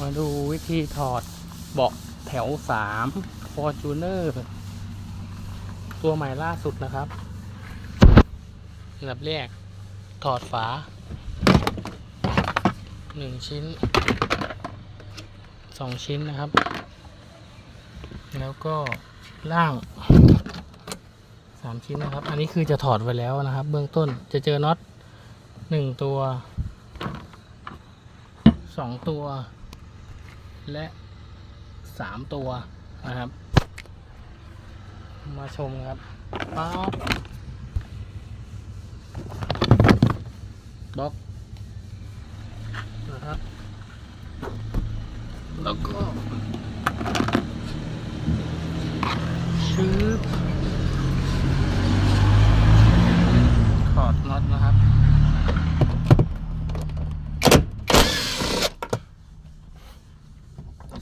มาดูวิธีถอดเบาะแถวสาม Fortuner ตัวใหม่ล่าสุดนะครับอันดับแรก ถอดฝาหนึ่งชิ้นสองชิ้นนะครับ แล้วก็ล่างสามชิ้นนะครับ อันนี้คือจะถอดไว้แล้วนะครับ เบื้องต้นจะเจอน็อตหนึ่งตัวสองตัว และสามตัวนะครับ มาชมครับป๊อปบล็อกนะครับ แล้วก็ชื้อถอดน็อตนะครับ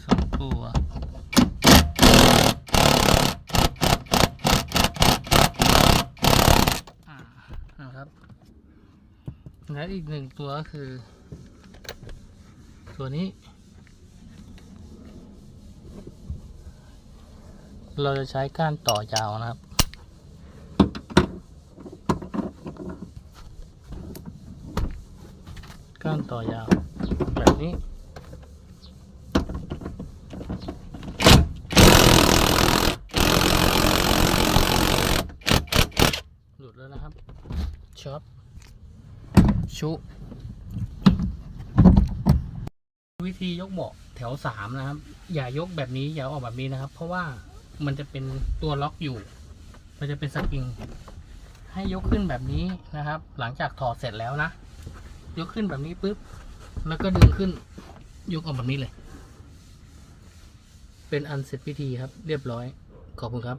สองตัวอ่า นะครับและอีกหนึ่งตัวก็คือ ตัวนี้ เราจะใช้ก้านต่อยาวนะครับก้านต่อยาวแบบนี้หลุดแล้วนะครับ ช็อปชุวิธียกเบาะแถวสามนะครับ อย่ายกแบบนี้อย่าเอาออกแบบนี้นะครับ เพราะว่ามันจะเป็นตัวล็อกอยู่ มันจะเป็นสปริง ให้ยกขึ้นแบบนี้นะครับ หลังจากถอดเสร็จแล้วนะ ยกขึ้นแบบนี้ปุ๊บ แล้วก็ดึงขึ้น ยกออกแบบนี้เลย เป็นอันเสร็จพิธีครับ เรียบร้อย ขอบคุณครับ